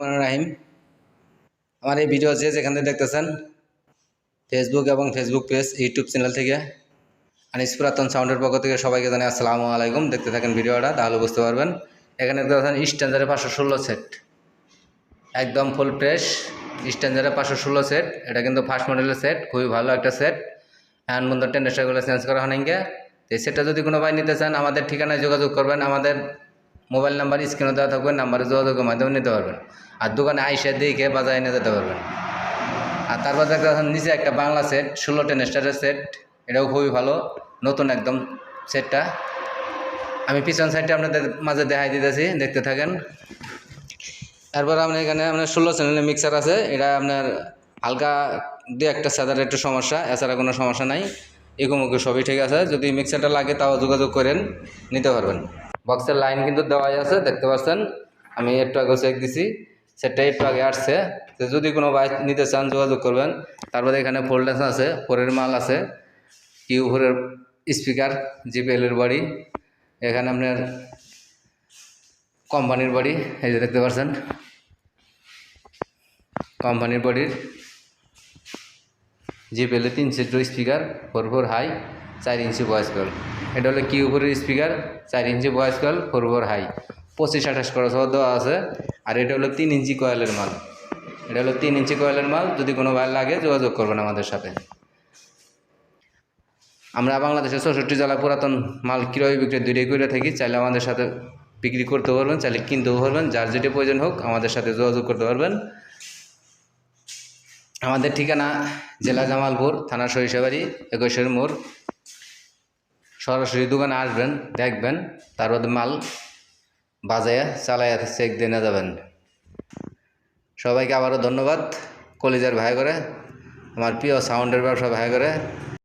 রাহিম। আমার এই ভিডিও যে যেখান থেকে দেখতেছেন ফেসবুক এবং ফেসবুক পেজ ইউটিউব চ্যানেল থেকে, আনিস পুরাতন সাউন্ডের পক্ষ থেকে সবাইকে জানাই আসসালামু আলাইকুম। দেখতে থাকেন ভিডিওটা, তাহলে বুঝতে পারবেন। এখানে দেখতে পাচ্ছেন স্ট্যান্ডারে পাঁচশো ষোলো সেট একদম ফুল ফ্রেশ স্ট্যান্ডারে পাঁচশো ষোলো সেট এটা কিন্তু ফার্স্ট মডেলের সেট খুবই ভালো একটা সেট এখন বন্ধু টেন্ডারগুলো চেঞ্জ করা হয় নাকি তো সেটা যদি কোনো ভাই নিতে চান, আমাদের ঠিকানায় যোগাযোগ করবেন। আমাদের মোবাইল নাম্বার স্ক্রিনে দেওয়া থাকবে, নাম্বারে যোগাযোগের মাধ্যমে নিতে পারবেন। আর দোকানে আইসা দেখে বাজারে নিয়ে যেতে পারবেন। আর তারপর দেখা নিচে একটা বাংলা সেট ষোলো টেন স্টারের সেট এটাও খুবই ভালো, নতুন একদম সেটটা আমি পিছন সাইডটা আপনাদের মাঝে দেখাই দিতেছি, দেখতে থাকেন। তারপর আপনার এখানে, আপনার ষোলো চ্যানেলের মিক্সার আছে। এটা আপনার হালকা দু একটা সাদার একটু সমস্যা, এছাড়া কোনো সমস্যা নাই। এগুমুকু সবই ঠিক আছে। যদি মিক্সারটা লাগে তাও যোগাযোগ করেন, নিতে পারবেন। বক্সের লাইন কিন্তু দেওয়াই আছে, দেখতে পাচ্ছেন? আমি একটু আগে চেক দিছি সেটা একটু আগে আসছে। তো যদি কোনো বাইক নিতে চান, যোগাযোগ করবেন। তারপরে এখানে ফোল্ডেন্স আছে ফোরের মাল আছে। কিউ ফোরের স্পিকার জিপিএলের বাড়ি। এখানে আপনার কোম্পানির বাড়ি, এই যে দেখতে পাচ্ছেন। কোম্পানির বডির জিপিএলের তিন set speaker four four high চার ইঞ্চি ভয়েস কল এটা হলো কিউ ফোরের স্পিকার চার inch voice call four four high পঁচিশ আঠাশ খরচ দেওয়া আছে। আর এটা হলো তিন ইঞ্চি কয়েলের মাল। এটা হলো তিন ইঞ্চি কয়েলের মাল। যদি কোনো ভাই লাগে, যোগাযোগ করবেন আমাদের সাথে। আমরা বাংলাদেশের চৌষট্টি জেলা পুরাতন মাল ক্রয় বিক্রয় দুইটাই করে থাকি। চাইলে আমাদের সাথে বিক্রি করতে পারবেন, চাইলে কিনতেও পারবেন। যার যেটা প্রয়োজন হোক, আমাদের সাথে যোগাযোগ করতে পারবেন। আমাদের ঠিকানা জেলা জামালপুর, থানা সরিষাবাড়ি, একুশের মোড়। সরাসরি দোকানে আসবেন, দেখবেন তার মাল বাজায় চালাইয়া চেক দিয়ে নিয়ে যাবেন। সবাইকে আবারও ধন্যবাদ। কলিজার ভাই করে, আমার প্রিয় সাউন্ডের ব্যবসা ভাই করে।